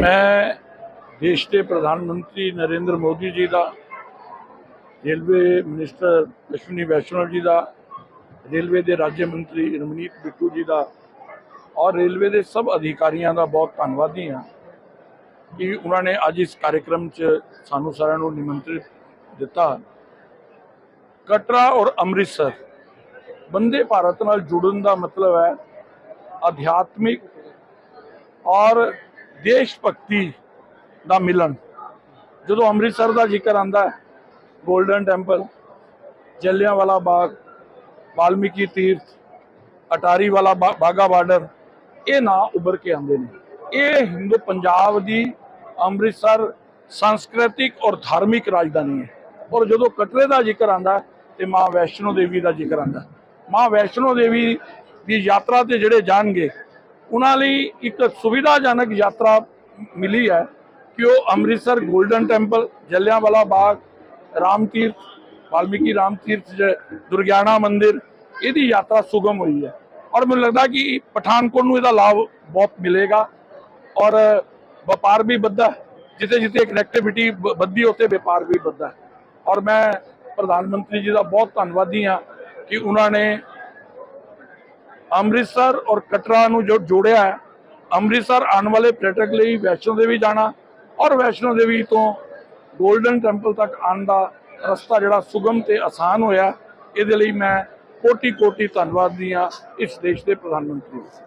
ਮੈਂ ਦੇਸ਼ ਦੇ ਪ੍ਰਧਾਨ ਮੰਤਰੀ ਨਰਿੰਦਰ ਮੋਦੀ ਜੀ ਦਾ, ਰੇਲਵੇ ਮਿਨਿਸਟਰ ਅਸ਼ਵਨੀ ਵੈਸ਼ਨਵ ਜੀ ਦਾ, ਰੇਲਵੇ ਦੇ ਰਾਜ ਮੰਤਰੀ ਰਮਨੀਤ ਬਿੱਟੂ ਜੀ ਦਾ ਔਰ ਰੇਲਵੇ ਦੇ ਸਭ ਅਧਿਕਾਰੀਆਂ ਦਾ ਬਹੁਤ ਧੰਨਵਾਦੀ ਹਾਂ। ਕਿ ਉਹਨਾਂ ਨੇ ਅੱਜ ਇਸ ਕਾਰਜਕ੍ਰਮ 'ਚ ਸਾਨੂੰ ਸਾਰਿਆਂ ਨੂੰ ਨਿਮੰਤਰਿਤ ਦਿੱਤਾ। ਕਟਰਾ ਔਰ ਅੰਮ੍ਰਿਤਸਰ, ਬੰਦੇ ਭਾਰਤ ਨਾਲ ਜੁੜਨ ਦਾ ਮਤਲਬ ਹੈ ਅਧਿਆਤਮਿਕ ਔਰ ਦੇਸ਼ ਭਗਤੀ ਦਾ ਮਿਲਨ। ਜਦੋਂ ਅੰਮ੍ਰਿਤਸਰ ਦਾ ਜ਼ਿਕਰ ਆਂਦਾ ਹੈ 골ਡਨ ਟੈਂਪਲ, ਜਲਿਆਂਵਾਲਾ ਬਾਗ, ਵਾਲਮੀਕੀ ਤੀਰਥ, ਅਟਾਰੀ ਵਾਲਾ ਬਾ- ਬਾਗਾ ਬਾਰਡਰ, ਇਹ ਨਾਂ ਉੱਭਰ ਕੇ ਆਉਂਦੇ ਨੇ। ਇਹ ਹਿੰਦੂ ਪੰਜਾਬ ਦੀ ਅੰਮ੍ਰਿਤਸਰ ਸੰਸਕ੍ਰਿਤਿਕ ਔਰ ਧਾਰਮਿਕ ਰਾਜਧਾਨੀ ਹੈ। ਔਰ ਜਦੋਂ ਕਟਰੇ ਦਾ ਜ਼ਿਕਰ ਆਂਦਾ ਤੇ ਮਾਂ ਵੈਸ਼ਨੋ ਦੇਵੀ ਦਾ ਜ਼ਿਕਰ ਆਂਦਾ ਮਾਂ ਵੈਸ਼ਨੋ ਦੇਵੀ ਦੀ ਯਾਤਰਾ ਤੇ ਜਿਹੜੇ ਜਾਣਗੇ, ਉਹਨਾਂ ਲਈ ਇੱਕ ਸੁਵਿਧਾਜਨਕ ਯਾਤਰਾ ਮਿਲੀ ਹੈ ਕਿ ਉਹ ਅੰਮ੍ਰਿਤਸਰ 골ਡਨ ਟੈਂਪਲ, ਜਲਿਆਂਵਾਲਾ ਬਾਗ ਰਾਮ ਤੀਰਥ ਵਾਲਮੀਕੀ ਰਾਮ ਤੀਰਥ ਦੁਰਗਿਆਣਾ ਮੰਦਿਰ, ਇਹਦੀ ਯਾਤਰਾ ਸੁਗਮ ਹੋਈ ਹੈ। ਔਰ ਮੈਨੂੰ ਲੱਗਦਾ ਕਿ ਪਠਾਨਕੋਟ ਨੂੰ ਇਹਦਾ ਲਾਭ ਬਹੁਤ ਮਿਲੇਗਾ। ਔਰ ਵਪਾਰ ਵੀ ਵੱਧਦਾ ਜਿੱਥੇ ਜਿੱਥੇ ਕਨੈਕਟੀਵਿਟੀ ਵੱਧਦੀ ਉੱਥੇ ਵਪਾਰ ਵੀ ਵੱਧਦਾ ਔਰ ਮੈਂ ਪ੍ਰਧਾਨ ਮੰਤਰੀ ਜੀ ਦਾ ਬਹੁਤ ਧੰਨਵਾਦੀ ਹਾਂ ਕਿ ਉਹਨਾਂ ਨੇ ਅੰਮ੍ਰਿਤਸਰ ਔਰ ਕਟਰਾ ਨੂੰ ਜੋ ਜੋੜਿਆ ਹੈ, ਅੰਮ੍ਰਿਤਸਰ ਆਉਣ ਵਾਲੇ ਪਰਯਟਕ ਲਈ ਵੈਸ਼ਨੋ ਦੇਵੀ ਜਾਣਾ ਔਰ ਵੈਸ਼ਨੋ ਦੇਵੀ ਤੋਂ 골ਡਨ ਟੈਂਪਲ ਤੱਕ ਆਉਣ ਦਾ ਰਸਤਾ ਜਿਹੜਾ ਸੁਗਮ ਤੇ ਆਸਾਨ ਹੋਇਆ, ਇਹਦੇ ਲਈ ਮੈਂ ਕੋਟੀ ਕੋਟੀ ਧੰਨਵਾਦੀ ਹਾਂ ਇਸ ਦੇਸ਼ ਦੇ ਪ੍ਰਧਾਨ ਮੰਤਰੀ ਦਾ